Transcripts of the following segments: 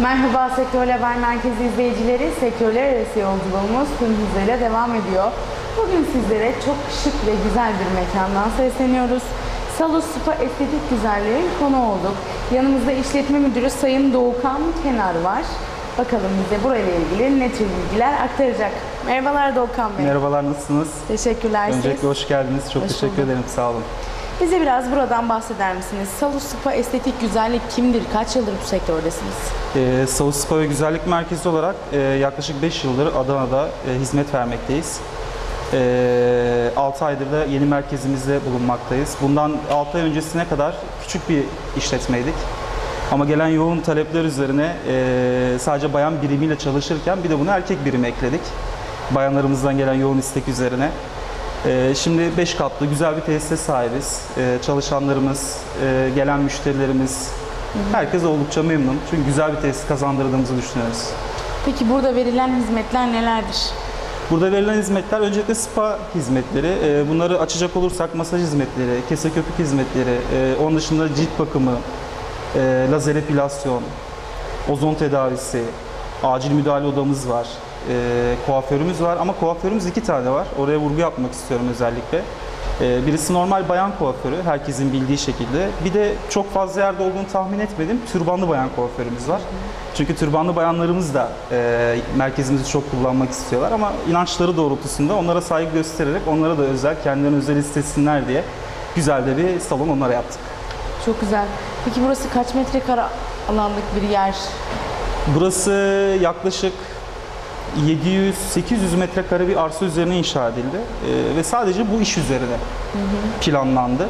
Merhaba Sektör Haber Merkezi izleyicileri. Sektörler arası yolculuğumuz tüm hızıyla devam ediyor. Bugün sizlere çok şık ve güzel bir mekandan sesleniyoruz. Salus Spa Estetik Güzelliğin konu olduk. Yanımızda işletme müdürü Sayın Doğukan Kenar var. Bakalım bize burayla ilgili ne tür bilgiler aktaracak. Merhabalar Doğukan Bey. Merhabalar, nasılsınız? Teşekkürler siz. Öncelikle hoş geldiniz. Çok Hoş teşekkür bulduk. ederim, sağ olun. Bize biraz buradan bahseder misiniz? Salus Spa Estetik Güzellik kimdir? Kaç yıldır bu sektördesiniz? Ee, Savus Spa ve Güzellik Merkezi olarak e, yaklaşık 5 yıldır Adana'da e, hizmet vermekteyiz. E, 6 aydır da yeni merkezimizde bulunmaktayız. Bundan 6 ay öncesine kadar küçük bir işletmeydik. Ama gelen yoğun talepler üzerine e, sadece bayan birimiyle çalışırken bir de bunu erkek birimi ekledik. Bayanlarımızdan gelen yoğun istek üzerine. Ee, Şimdi 5 katlı güzel bir tesise sahibiz. Ee, Çalışanlarımız, e, gelen müşterilerimiz, herkes oldukça memnun. Çünkü güzel bir tesis kazandırdığımızı düşünüyoruz. Peki burada verilen hizmetler nelerdir? Burada verilen hizmetler öncelikle spa hizmetleri. Ee, Bunları açacak olursak masaj hizmetleri, kese köpük hizmetleri, e, onun dışında cilt bakımı, e, lazer epilasyon, ozon tedavisi, acil müdahale odamız var, e, kuaförümüz var ama kuaförümüz iki tane var. Oraya vurgu yapmak istiyorum özellikle. E, Birisi normal bayan kuaförü, herkesin bildiği şekilde. Bir de çok fazla yerde olduğunu tahmin etmedim, türbanlı bayan kuaförümüz var. Çünkü türbanlı bayanlarımız da e, merkezimizi çok kullanmak istiyorlar ama inançları doğrultusunda onlara saygı göstererek onlara da özel, kendilerini özel istesinler diye güzel de bir salon onlara yaptık. Çok güzel. Peki burası kaç metrekare alanlık bir yer? Burası yaklaşık 700-800 metrekare bir arsa üzerine inşa edildi Ee, ve sadece bu iş üzerine planlandı.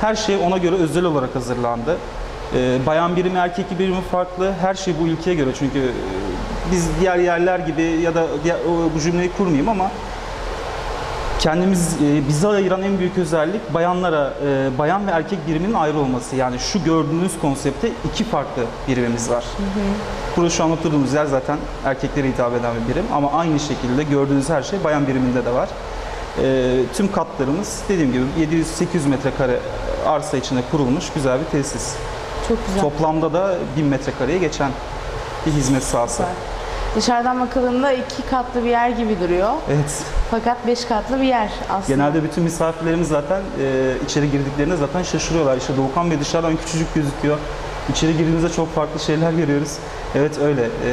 Her şey ona göre özel olarak hazırlandı. Ee, bayan birimi, erkek birimi farklı. Her şey bu ilkeye göre çünkü e, biz diğer yerler gibi ya da diğer- bu cümleyi kurmayayım ama kendimiz e, bizi ayıran en büyük özellik bayanlara e, bayan ve erkek biriminin ayrı olması. Yani şu gördüğünüz konsepte iki farklı birimimiz var. Burası şu an oturduğumuz yer zaten erkeklere hitap eden bir birim ama aynı şekilde gördüğünüz her şey bayan biriminde de var. E, tüm katlarımız dediğim gibi 700-800 metrekare arsa içinde kurulmuş güzel bir tesis. Çok güzel. Toplamda da 1000 metrekareye geçen bir hizmet sahası. Güzel. Dışarıdan bakıldığında iki katlı bir yer gibi duruyor. Evet. Fakat beş katlı bir yer aslında. Genelde bütün misafirlerimiz zaten e, içeri girdiklerinde zaten şaşırıyorlar. İşte Doğukan Bey dışarıdan küçücük gözüküyor. İçeri girdiğimizde çok farklı şeyler görüyoruz. Evet öyle. E,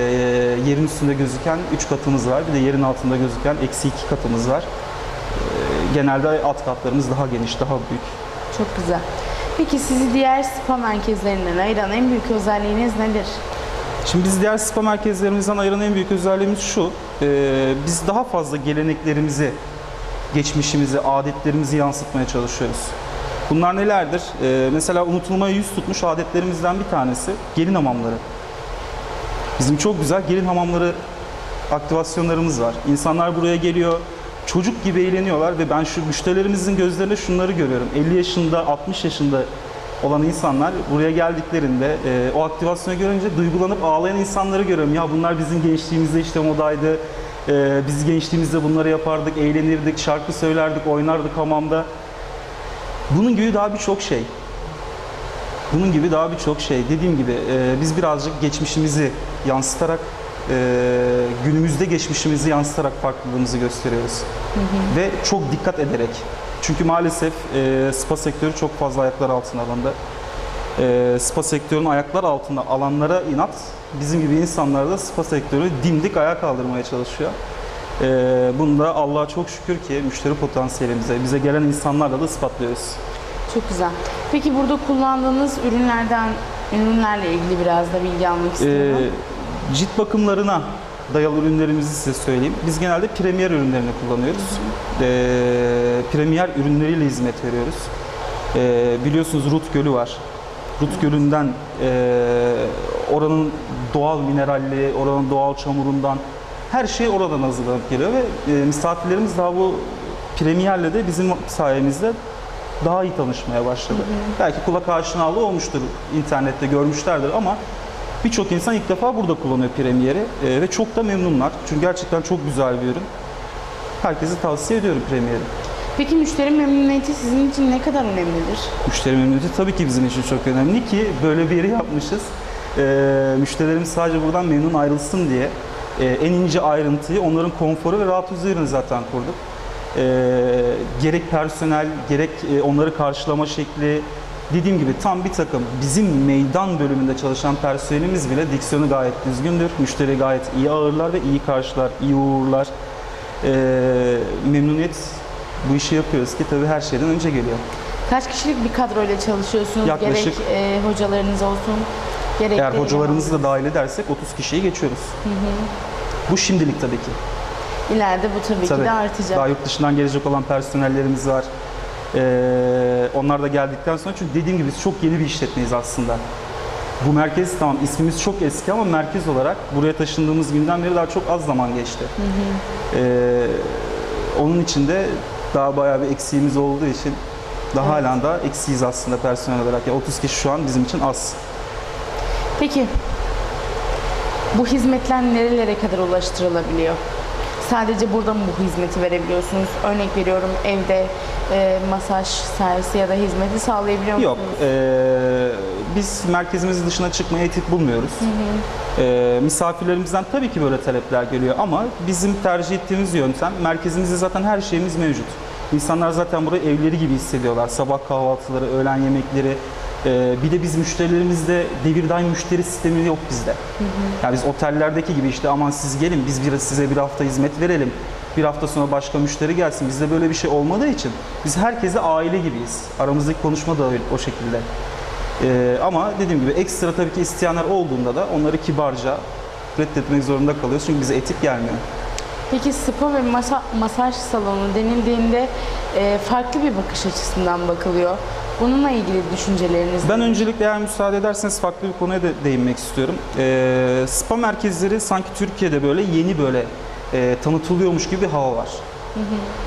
yerin üstünde gözüken 3 katımız var. Bir de yerin altında gözüken eksi 2 katımız var. E, genelde alt katlarımız daha geniş, daha büyük. Çok güzel. Peki sizi diğer spa merkezlerinden ayıran en büyük özelliğiniz nedir? Şimdi biz diğer spa merkezlerimizden ayıran en büyük özelliğimiz şu. e, biz daha fazla geleneklerimizi, geçmişimizi, adetlerimizi yansıtmaya çalışıyoruz. Bunlar nelerdir? E, mesela unutulmaya yüz tutmuş adetlerimizden bir tanesi gelin hamamları. Bizim çok güzel gelin hamamları aktivasyonlarımız var. İnsanlar buraya geliyor, çocuk gibi eğleniyorlar ve ben şu müşterilerimizin gözlerinde şunları görüyorum. 50 yaşında, 60 yaşında olan insanlar buraya geldiklerinde e, o aktivasyonu görünce duygulanıp ağlayan insanları görüyorum. Ya bunlar bizim gençliğimizde işte modaydı. E, biz gençliğimizde bunları yapardık, eğlenirdik, şarkı söylerdik, oynardık hamamda. Bunun gibi daha birçok şey. Bunun gibi daha birçok şey. Dediğim gibi e, biz birazcık geçmişimizi yansıtarak, günümüzde geçmişimizi yansıtarak farklılığımızı gösteriyoruz. Ve çok dikkat ederek. Çünkü maalesef e, spa sektörü çok fazla ayaklar altına alındı. E, spa sektörünün ayaklar altında alanlara inat, bizim gibi insanlar da spa sektörü dimdik ayağa kaldırmaya çalışıyor. E, bunu da Allah'a çok şükür ki müşteri potansiyelimize, bize gelen insanlarla da ispatlıyoruz. Çok güzel. Peki burada kullandığınız ürünlerden, ürünlerle ilgili biraz da bilgi almak istiyorum. Ee, cilt bakımlarına dayalı ürünlerimizi size söyleyeyim. Biz genelde premier ürünlerini kullanıyoruz. Ee, premier ürünleriyle hizmet veriyoruz. Ee, biliyorsunuz Rut Gölü var. Rut Gölü'nden e, oranın doğal mineralli, oranın doğal çamurundan her şey oradan hazırlanıp geliyor ve e, misafirlerimiz daha bu premierle de bizim sayemizde daha iyi tanışmaya başladı. Belki kulak aşinalığı olmuştur, internette görmüşlerdir ama birçok insan ilk defa burada kullanıyor Premier'i e, ve çok da memnunlar. Çünkü gerçekten çok güzel bir ürün. Herkese tavsiye ediyorum Premier'i. Peki müşteri memnuniyeti sizin için ne kadar önemlidir? Müşteri memnuniyeti tabii ki bizim için çok önemli ki böyle bir yeri yapmışız. e, müşterilerimiz sadece buradan memnun ayrılsın diye e, en ince ayrıntıyı onların konforu ve rahat üzerine zaten kurduk. E, gerek personel, gerek e, onları karşılama şekli, dediğim gibi tam bir takım bizim meydan bölümünde çalışan personelimiz bile diksiyonu gayet düzgündür. Müşteri gayet iyi ağırlar ve iyi karşılar, iyi uğurlar. E, memnuniyet bu işi yapıyoruz ki tabii her şeyden önce geliyor. Kaç kişilik bir kadroyla çalışıyorsunuz? Yaklaşık- Gerek e, hocalarınız olsun, gerek Eğer hocalarımızı da dahil edersek 30 kişiyi geçiyoruz. Bu şimdilik tabii ki. ileride bu tabii, Tabii. ki de artacak. Daha yurt dışından gelecek olan personellerimiz var. Ee, onlar da geldikten sonra çünkü dediğim gibi biz çok yeni bir işletmeyiz aslında. Bu merkez tamam ismimiz çok eski ama merkez olarak buraya taşındığımız günden beri daha çok az zaman geçti. Ee, onun için de daha bayağı bir eksiğimiz olduğu için daha Evet. halen daha eksiyiz aslında personel olarak. Ya 30 kişi şu an bizim için az. Peki bu hizmetler nerelere kadar ulaştırılabiliyor? Sadece burada mı bu hizmeti verebiliyorsunuz? Örnek veriyorum evde e, masaj servisi ya da hizmeti sağlayabiliyor Yok, musunuz? eee, biz merkezimizin dışına çıkmaya etik bulmuyoruz. Eee, misafirlerimizden tabii ki böyle talepler geliyor ama bizim tercih ettiğimiz yöntem merkezimizde zaten her şeyimiz mevcut. İnsanlar zaten burayı evleri gibi hissediyorlar. Sabah kahvaltıları, öğlen yemekleri. Eee, bir de biz müşterilerimizde devir daim müşteri sistemi yok bizde. Yani biz otellerdeki gibi işte aman siz gelin biz bir, size bir hafta hizmet verelim. Bir hafta sonra başka müşteri gelsin. Bizde böyle bir şey olmadığı için biz herkese aile gibiyiz. Aramızdaki konuşma da o şekilde. Ee, ama dediğim gibi ekstra tabii ki isteyenler olduğunda da onları kibarca reddetmek zorunda kalıyoruz. Çünkü bize etik gelmiyor. Peki spa ve masa, masaj salonu denildiğinde e, farklı bir bakış açısından bakılıyor. Bununla ilgili düşünceleriniz Ben öncelikle eğer müsaade ederseniz farklı bir konuya da değinmek istiyorum. Ee, spa merkezleri sanki Türkiye'de böyle yeni böyle e, tanıtılıyormuş gibi bir hava var.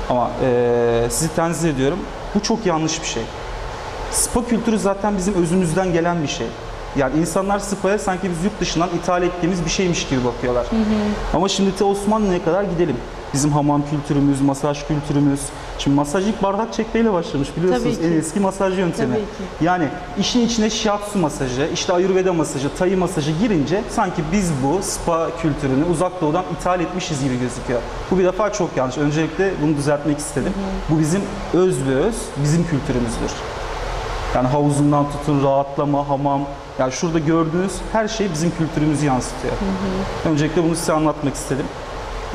Ama e, sizi tenzih ediyorum. Bu çok yanlış bir şey. Spa kültürü zaten bizim özümüzden gelen bir şey. Yani insanlar spa'ya sanki biz yurt dışından ithal ettiğimiz bir şeymiş gibi bakıyorlar. Ama şimdi te Osmanlı'ya kadar gidelim. Bizim hamam kültürümüz, masaj kültürümüz. Şimdi masaj ilk bardak çekmeyle başlamış biliyorsunuz. En eski masaj yöntemi. Tabii ki. Yani işin içine shiatsu masajı, işte ayurveda masajı, tai masajı girince sanki biz bu spa kültürünü uzak doğudan ithal etmişiz gibi gözüküyor. Bu bir defa çok yanlış. Öncelikle bunu düzeltmek istedim. Bu bizim öz ve öz bizim kültürümüzdür. Yani havuzundan tutun, rahatlama, hamam. Yani şurada gördüğünüz her şey bizim kültürümüzü yansıtıyor. Öncelikle bunu size anlatmak istedim.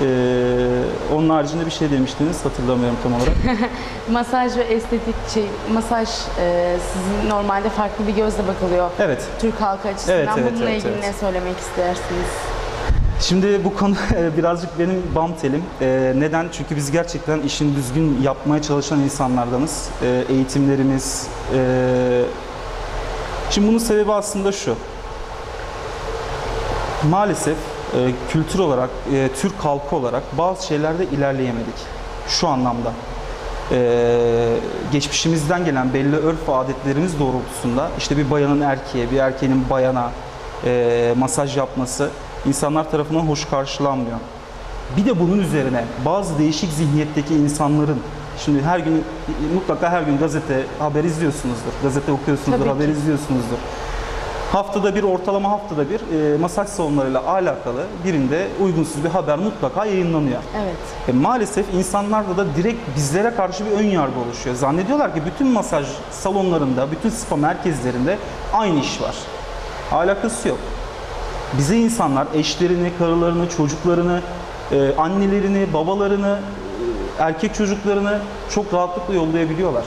Ee, onun haricinde bir şey demiştiniz, hatırlamıyorum tam olarak. Masaj ve estetik şey, masaj e, sizin normalde farklı bir gözle bakılıyor. Evet, Türk halkı açısından Evet, evet, bununla evet, ilgili evet. ne söylemek istersiniz? Şimdi bu konu e, birazcık benim bam telim. E, Neden? Çünkü biz gerçekten işini düzgün yapmaya çalışan insanlardanız. E, Eğitimlerimiz... e, Şimdi bunun sebebi aslında şu. Maalesef e, kültür olarak, e, Türk halkı olarak bazı şeylerde ilerleyemedik. Şu anlamda. E, geçmişimizden gelen belli örf ve adetlerimiz doğrultusunda işte bir bayanın erkeğe, bir erkeğin bayana e, masaj yapması insanlar tarafından hoş karşılanmıyor. Bir de bunun üzerine bazı değişik zihniyetteki insanların şimdi her gün mutlaka her gün gazete haber izliyorsunuzdur. Gazete okuyorsunuzdur, Tabii haber ki. izliyorsunuzdur. Haftada bir, ortalama haftada bir e, masaj salonlarıyla alakalı birinde uygunsuz bir haber mutlaka yayınlanıyor. Evet. E, maalesef insanlarda da direkt bizlere karşı bir ön yargı oluşuyor. Zannediyorlar ki bütün masaj salonlarında, bütün spa merkezlerinde aynı iş var. Alakası yok. Bize insanlar eşlerini, karılarını, çocuklarını, e, annelerini, babalarını, e, erkek çocuklarını çok rahatlıkla yollayabiliyorlar.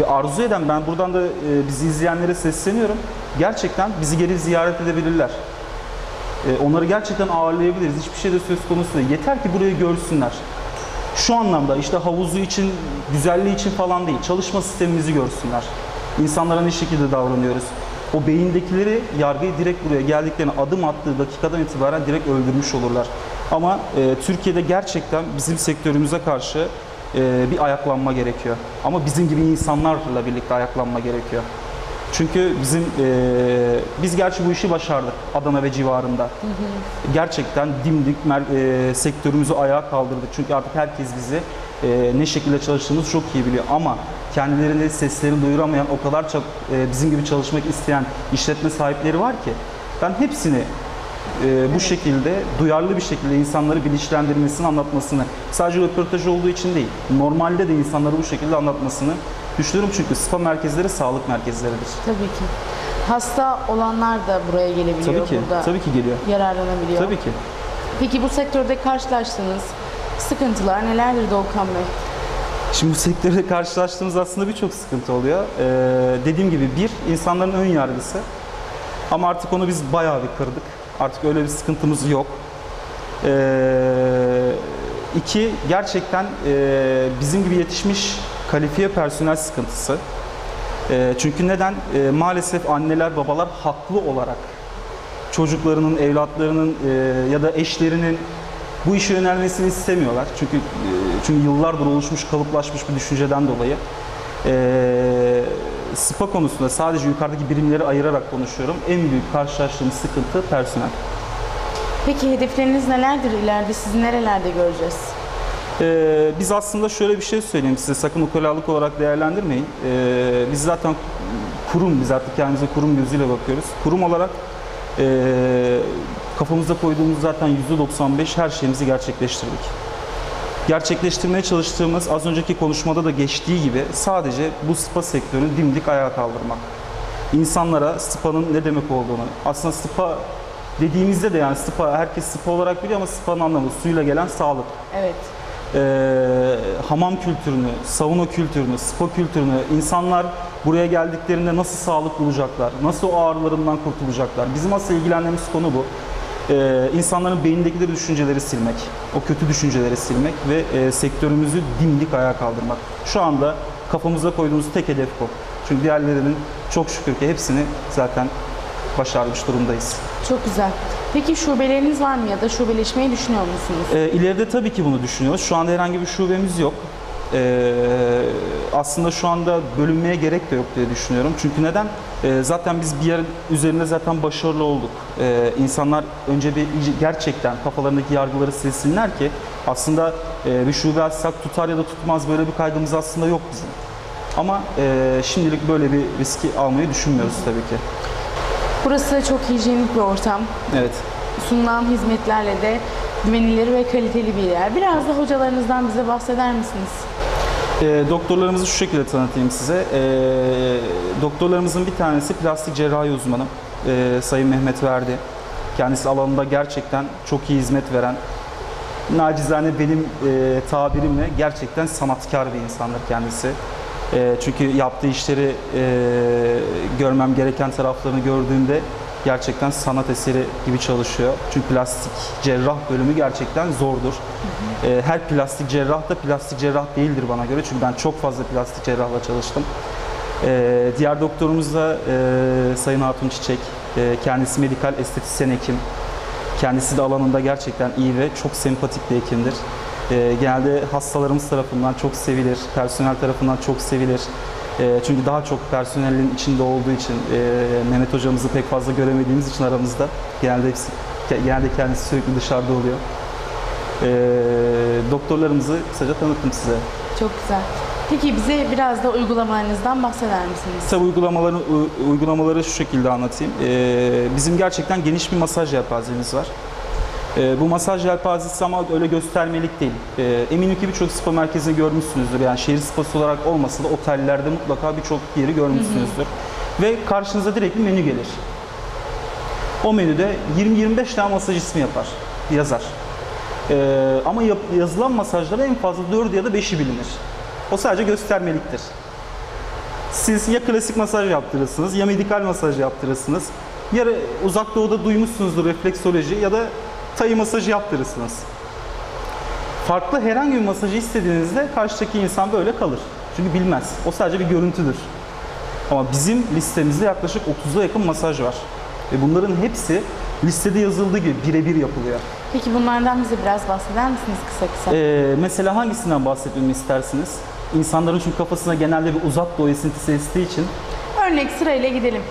Ve arzu eden ben buradan da e, bizi izleyenlere sesleniyorum. Gerçekten bizi gelip ziyaret edebilirler. E, onları gerçekten ağırlayabiliriz. Hiçbir şey de söz konusu değil. Yeter ki burayı görsünler. Şu anlamda işte havuzu için, güzelliği için falan değil. Çalışma sistemimizi görsünler. İnsanlara ne şekilde davranıyoruz. O beyindekileri yargıyı direkt buraya geldiklerini adım attığı dakikadan itibaren direkt öldürmüş olurlar. Ama e, Türkiye'de gerçekten bizim sektörümüze karşı e, bir ayaklanma gerekiyor. Ama bizim gibi insanlarla birlikte ayaklanma gerekiyor. Çünkü bizim e, biz gerçi bu işi başardık Adana ve civarında. Gerçekten dimdik e, sektörümüzü ayağa kaldırdık. Çünkü artık herkes bizi e, ne şekilde çalıştığımızı çok iyi biliyor. Ama kendilerine seslerini duyuramayan o kadar çok e, bizim gibi çalışmak isteyen işletme sahipleri var ki Ben hepsini e, bu şekilde duyarlı bir şekilde insanları bilinçlendirmesini, anlatmasını sadece röportaj olduğu için değil, normalde de insanları bu şekilde anlatmasını düşünüyorum çünkü spa merkezleri sağlık merkezleridir. Tabii ki. Hasta olanlar da buraya gelebiliyor. Tabii ki, Burada tabii ki geliyor. yararlanabiliyor. Tabii ki. Peki bu sektörde karşılaştığınız sıkıntılar nelerdir Doğukan Bey? Şimdi bu sektörde karşılaştığımız aslında birçok sıkıntı oluyor. Ee, dediğim gibi bir, insanların ön yargısı. Ama artık onu biz bayağı bir kırdık. Artık öyle bir sıkıntımız yok. Ee, iki, gerçekten e, bizim gibi yetişmiş kalifiye personel sıkıntısı. E, çünkü neden? E, maalesef anneler, babalar haklı olarak çocuklarının, evlatlarının e, ya da eşlerinin bu işe yönelmesini istemiyorlar. Çünkü e, çünkü yıllardır oluşmuş, kalıplaşmış bir düşünceden dolayı. E, spa konusunda sadece yukarıdaki birimleri ayırarak konuşuyorum. En büyük karşılaştığımız sıkıntı personel. Peki hedefleriniz nelerdir ileride? Sizi nerelerde göreceğiz? Ee, biz aslında şöyle bir şey söyleyeyim size sakın ukalalık olarak değerlendirmeyin. Ee, biz zaten kurum, biz artık kendimize kurum gözüyle bakıyoruz. Kurum olarak ee, kafamıza koyduğumuz zaten %95 her şeyimizi gerçekleştirdik. Gerçekleştirmeye çalıştığımız az önceki konuşmada da geçtiği gibi sadece bu spa sektörünü dimdik ayağa kaldırmak. İnsanlara spa'nın ne demek olduğunu, aslında spa dediğimizde de yani spa herkes spa olarak biliyor ama spa'nın anlamı suyla gelen sağlık Evet. e, hamam kültürünü, sauna kültürünü, spa kültürünü, insanlar buraya geldiklerinde nasıl sağlık bulacaklar, nasıl o ağrılarından kurtulacaklar. Bizim asıl ilgilendiğimiz konu bu. E, insanların beynindekileri düşünceleri silmek, o kötü düşünceleri silmek ve e, sektörümüzü dimdik ayağa kaldırmak. Şu anda kafamıza koyduğumuz tek hedef bu. Çünkü diğerlerinin çok şükür ki hepsini zaten başarmış durumdayız. Çok güzel. Peki şubeleriniz var mı ya da şubeleşmeyi düşünüyor musunuz? Ee, ileride tabii ki bunu düşünüyoruz. Şu anda herhangi bir şubemiz yok. Ee, aslında şu anda bölünmeye gerek de yok diye düşünüyorum. Çünkü neden? Ee, zaten biz bir yer üzerinde zaten başarılı olduk. Ee, insanlar önce bir gerçekten kafalarındaki yargıları silsinler ki aslında e, bir şube açsak tutar ya da tutmaz böyle bir kaygımız aslında yok bizim. Ama e, şimdilik böyle bir riski almayı düşünmüyoruz tabii ki. Burası çok hijyenik bir ortam. Evet. Sunulan hizmetlerle de güvenilir ve kaliteli bir yer. Biraz da hocalarınızdan bize bahseder misiniz? E, doktorlarımızı şu şekilde tanıtayım size. E, doktorlarımızın bir tanesi plastik cerrahi uzmanı e, Sayın Mehmet Verdi. Kendisi alanında gerçekten çok iyi hizmet veren, nacizane benim e, tabirimle gerçekten sanatkar bir insandır kendisi. E, çünkü yaptığı işleri e, görmem gereken taraflarını gördüğümde gerçekten sanat eseri gibi çalışıyor. Çünkü plastik cerrah bölümü gerçekten zordur. E, her plastik cerrah da plastik cerrah değildir bana göre. Çünkü ben çok fazla plastik cerrahla çalıştım. E, diğer doktorumuz da e, Sayın Hatun Çiçek. E, kendisi medikal estetisyen hekim. Kendisi de alanında gerçekten iyi ve çok sempatik bir hekimdir. E, genelde hastalarımız tarafından çok sevilir, personel tarafından çok sevilir. E, çünkü daha çok personelin içinde olduğu için e, Mehmet hocamızı pek fazla göremediğimiz için aramızda genelde hepsi genelde kendisi sürekli dışarıda oluyor. E, doktorlarımızı kısaca tanıttım size. Çok güzel. Peki bize biraz da uygulamalarınızdan bahseder misiniz? Tabii uygulamaları, uygulamaları şu şekilde anlatayım. Ee, bizim gerçekten geniş bir masaj yelpazemiz var. Ee, bu masaj yelpazesi ama öyle göstermelik değil. Ee, eminim ki birçok spa merkezini görmüşsünüzdür. Yani şehir spası olarak olmasa da otellerde mutlaka birçok yeri görmüşsünüzdür. Ve karşınıza direkt bir menü gelir. O menüde 20-25 tane masaj ismi yapar, yazar. Ee, ama yap- yazılan masajların en fazla 4'ü ya da 5'i bilinir. O sadece göstermeliktir. Siz ya klasik masaj yaptırırsınız ya medikal masaj yaptırırsınız. Ya uzak doğuda duymuşsunuzdur refleksoloji ya da tayı masajı yaptırırsınız. Farklı herhangi bir masajı istediğinizde karşıdaki insan böyle kalır. Çünkü bilmez. O sadece bir görüntüdür. Ama bizim listemizde yaklaşık 30'a yakın masaj var. Ve bunların hepsi listede yazıldığı gibi birebir yapılıyor. Peki bunlardan bize biraz bahseder misiniz kısa kısa? Ee, mesela hangisinden bahsetmemi istersiniz? İnsanların çünkü kafasına genelde bir uzak doğu esintisi estiği için Örnek sırayla gidelim.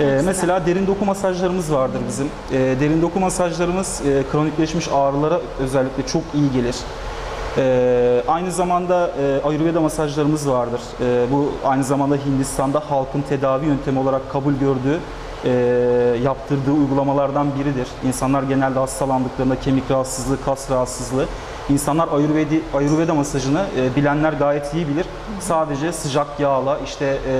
Ee, mesela derin doku masajlarımız vardır bizim. Ee, derin doku masajlarımız e, kronikleşmiş ağrılara özellikle çok iyi gelir. Ee, aynı zamanda e, Ayurveda masajlarımız vardır. Ee, bu aynı zamanda Hindistan'da halkın tedavi yöntemi olarak kabul gördüğü e, yaptırdığı uygulamalardan biridir. İnsanlar genelde hastalandıklarında kemik rahatsızlığı, kas rahatsızlığı, insanlar Ayurvedi, Ayurveda masajını e, bilenler gayet iyi bilir. Sadece sıcak yağla, işte e,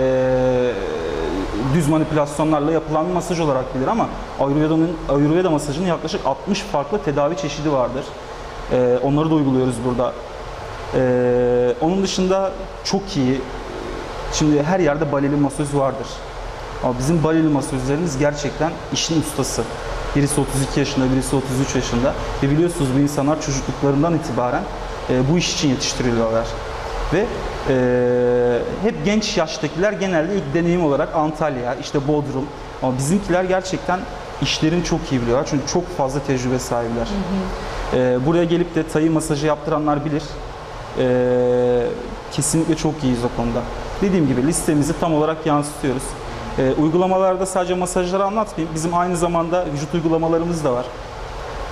düz manipülasyonlarla yapılan masaj olarak bilir ama Ayurveda'nın Ayurveda masajının yaklaşık 60 farklı tedavi çeşidi vardır. E, onları da uyguluyoruz burada. E, onun dışında çok iyi. Şimdi her yerde baleli masöz vardır. Ama bizim baleli masözlerimiz gerçekten işin ustası. Birisi 32 yaşında, birisi 33 yaşında. Ve biliyorsunuz bu insanlar çocukluklarından itibaren e, bu iş için yetiştiriliyorlar. Ve e, hep genç yaştakiler genelde ilk deneyim olarak Antalya, işte Bodrum. Ama bizimkiler gerçekten işlerini çok iyi biliyorlar. Çünkü çok fazla tecrübe sahibiler. E, buraya gelip de tayı masajı yaptıranlar bilir. E, kesinlikle çok iyiyiz o konuda. Dediğim gibi listemizi tam olarak yansıtıyoruz. E, uygulamalarda sadece masajları anlatmayayım. Bizim aynı zamanda vücut uygulamalarımız da var.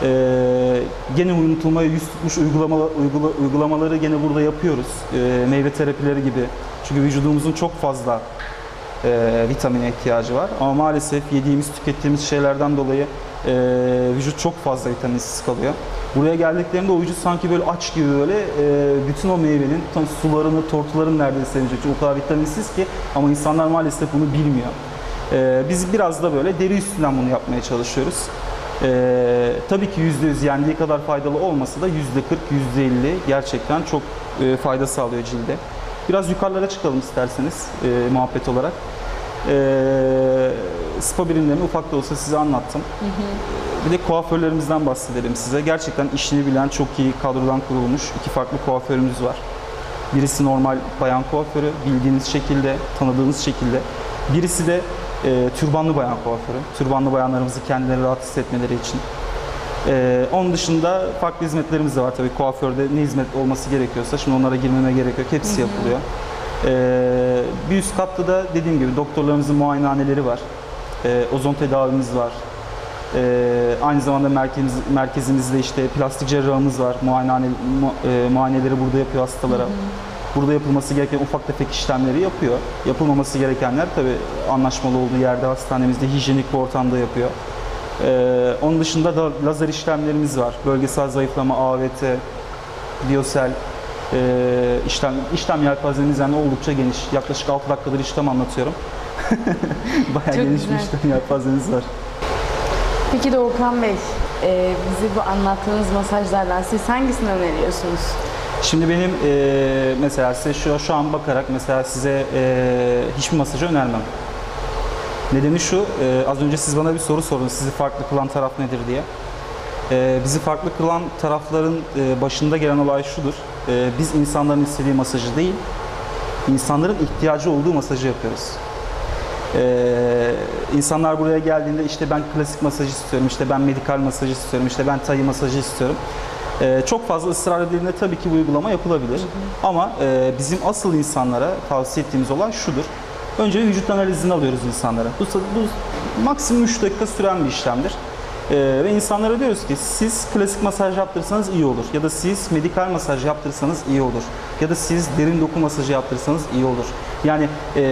E, gene unutulmaya yüz tutmuş uygulama, uygula- uygulamaları gene burada yapıyoruz. E, meyve terapileri gibi. Çünkü vücudumuzun çok fazla e, vitamine ihtiyacı var. Ama maalesef yediğimiz, tükettiğimiz şeylerden dolayı e, vücut çok fazla vitaminsiz kalıyor. Buraya geldiklerinde o vücut sanki böyle aç gibi böyle e, bütün o meyvenin sularını, tortularını neredeyse emecek. Çünkü o kadar vitaminsiz ki ama insanlar maalesef bunu bilmiyor. E, biz biraz da böyle deri üstünden bunu yapmaya çalışıyoruz. E, tabii ki %100 yendiği kadar faydalı olmasa da %40, %50 gerçekten çok e, fayda sağlıyor cilde. Biraz yukarılara çıkalım isterseniz e, muhabbet olarak. E, spa birimlerini ufak da olsa size anlattım. Bir de kuaförlerimizden bahsedelim size. Gerçekten işini bilen çok iyi kadrodan kurulmuş iki farklı kuaförümüz var. Birisi normal bayan kuaförü, bildiğiniz şekilde, tanıdığınız şekilde. Birisi de e, türbanlı bayan kuaförü. Türbanlı bayanlarımızı kendileri rahat hissetmeleri için. E, onun dışında farklı hizmetlerimiz de var tabii. Kuaförde ne hizmet olması gerekiyorsa, şimdi onlara girmeme gerek yok. Hepsi yapılıyor. E, bir üst katta da dediğim gibi doktorlarımızın muayenehaneleri var. E, ozon tedavimiz var. Ee, aynı zamanda merkezimiz, merkezimizde işte plastik cerrahımız var. Muayenehane, mu, e, muayeneleri burada yapıyor hastalara. Burada yapılması gereken ufak tefek işlemleri yapıyor. Yapılmaması gerekenler tabii anlaşmalı olduğu yerde hastanemizde hijyenik bir ortamda yapıyor. Ee, onun dışında da lazer işlemlerimiz var. Bölgesel zayıflama, AVT, biyosel e, işlem işlem yelpazemiz yani oldukça geniş. Yaklaşık 6 dakikadır işlem anlatıyorum. Bayağı Çok geniş güzel. bir işlem yelpazemiz var. Peki Doğukan Bey, e, bizi bu anlattığınız masajlardan siz hangisini öneriyorsunuz? Şimdi benim e, mesela size şu, şu an bakarak mesela size e, hiçbir masajı önermem. Nedeni şu, e, az önce siz bana bir soru sordunuz, sizi farklı kılan taraf nedir diye. E, bizi farklı kılan tarafların e, başında gelen olay şudur. E, biz insanların istediği masajı değil, insanların ihtiyacı olduğu masajı yapıyoruz. Ee, insanlar buraya geldiğinde işte ben klasik masaj istiyorum, işte ben medikal masaj istiyorum, işte ben tayı masajı istiyorum. Ee, çok fazla ısrar edildiğinde tabii ki bu uygulama yapılabilir. Ama e, bizim asıl insanlara tavsiye ettiğimiz olay şudur. Önce vücut analizini alıyoruz insanlara. Bu, bu maksimum 3 dakika süren bir işlemdir. Ee, ve insanlara diyoruz ki siz klasik masaj yaptırsanız iyi olur. Ya da siz medikal masaj yaptırsanız iyi olur. Ya da siz derin doku masajı yaptırsanız iyi olur. Yani e,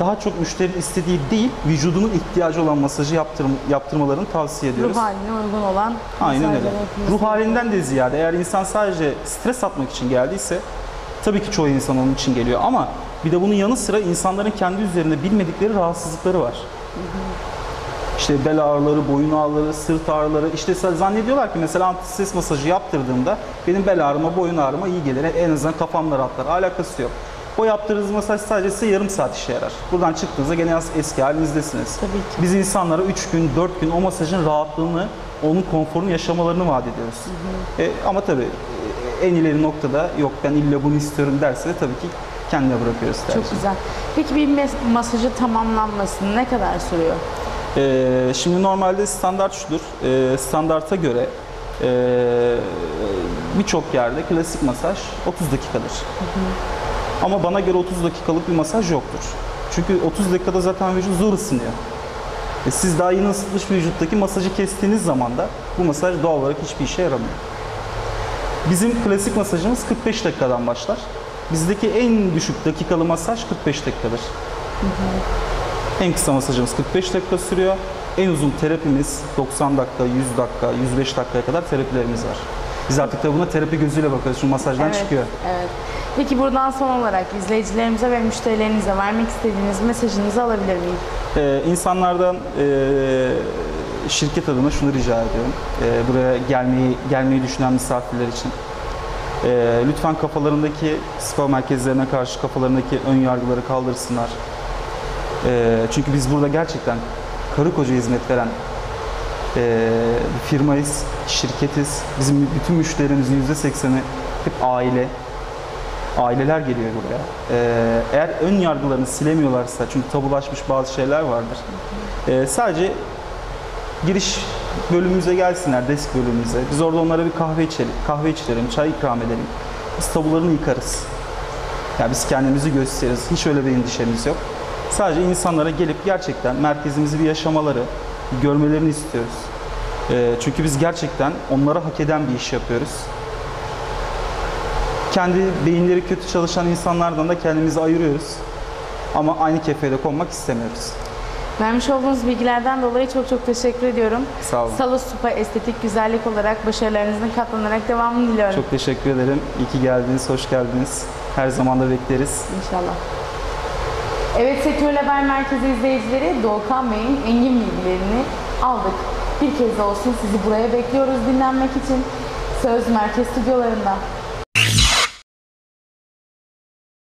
daha çok müşterinin istediği değil, vücudunun ihtiyacı olan masajı yaptır, yaptırmalarını tavsiye ediyoruz. Ruh haline uygun olan Aynen öyle. Ruh halinden de ziyade eğer insan sadece stres atmak için geldiyse tabii ki çoğu insan onun için geliyor ama bir de bunun yanı sıra insanların kendi üzerinde bilmedikleri rahatsızlıkları var. İşte bel ağrıları, boyun ağrıları, sırt ağrıları. İşte zannediyorlar ki mesela antistres masajı yaptırdığımda benim bel ağrıma, boyun ağrıma iyi gelir. En azından kafamda rahatlar. Alakası yok. O yaptırdığınız masaj sadece size yarım saat işe yarar. Buradan çıktığınızda gene eski halinizdesiniz. Tabii ki. Biz insanlara 3 gün, 4 gün o masajın rahatlığını, onun konforunu yaşamalarını vaat ediyoruz. E, ama tabii e, en ileri noktada yok ben illa bunu istiyorum derse de tabii ki kendine bırakıyoruz. Çok güzel. Peki bir masajı tamamlanması ne kadar sürüyor? Ee, şimdi normalde standart şudur. Ee, standarta göre ee, birçok yerde klasik masaj 30 dakikadır. Ama bana göre 30 dakikalık bir masaj yoktur. Çünkü 30 dakikada zaten vücut zor ısınıyor. E siz daha yeni ısıtmış vücuttaki masajı kestiğiniz zaman da bu masaj doğal olarak hiçbir işe yaramıyor. Bizim klasik masajımız 45 dakikadan başlar. Bizdeki en düşük dakikalı masaj 45 dakikadır. En kısa masajımız 45 dakika sürüyor. En uzun terapimiz 90 dakika, 100 dakika, 105 dakikaya kadar terapilerimiz var. Biz artık da buna terapi gözüyle bakıyoruz. Şu masajdan Evet, çıkıyor. Evet. Peki buradan son olarak izleyicilerimize ve müşterilerinize vermek istediğiniz mesajınızı alabilir miyim? Ee, insanlardan e, şirket adına şunu rica ediyorum. Ee, buraya gelmeyi gelmeyi düşünen misafirler için. Ee, lütfen kafalarındaki spa merkezlerine karşı kafalarındaki ön yargıları kaldırsınlar. Ee, çünkü biz burada gerçekten karı koca hizmet veren e, firmayız, şirketiz. Bizim bütün müşterilerimizin %80'i hep aile. Aileler geliyor buraya. Ee, eğer ön yargılarını silemiyorlarsa, çünkü tabulaşmış bazı şeyler vardır. Ee, sadece giriş bölümümüze gelsinler, desk bölümümüze. Biz orada onlara bir kahve içelim, kahve içirelim, çay ikram edelim. Biz tabularını yıkarız. Yani biz kendimizi gösteririz. Hiç öyle bir endişemiz yok. Sadece insanlara gelip gerçekten merkezimizi bir yaşamaları, bir görmelerini istiyoruz. Ee, çünkü biz gerçekten onlara hak eden bir iş yapıyoruz. Kendi beyinleri kötü çalışan insanlardan da kendimizi ayırıyoruz. Ama aynı kefeye de konmak istemiyoruz. Vermiş olduğunuz bilgilerden dolayı çok çok teşekkür ediyorum. Sağ olun. Salı Spa Estetik Güzellik olarak başarılarınızın katlanarak devamını diliyorum. Çok teşekkür ederim. İyi ki geldiniz, hoş geldiniz. Her zaman da bekleriz. İnşallah. Evet Sektör Haber Merkezi izleyicileri Doğukan Bey'in engin bilgilerini aldık. Bir kez de olsun sizi buraya bekliyoruz dinlenmek için. Söz Merkez Stüdyolarında.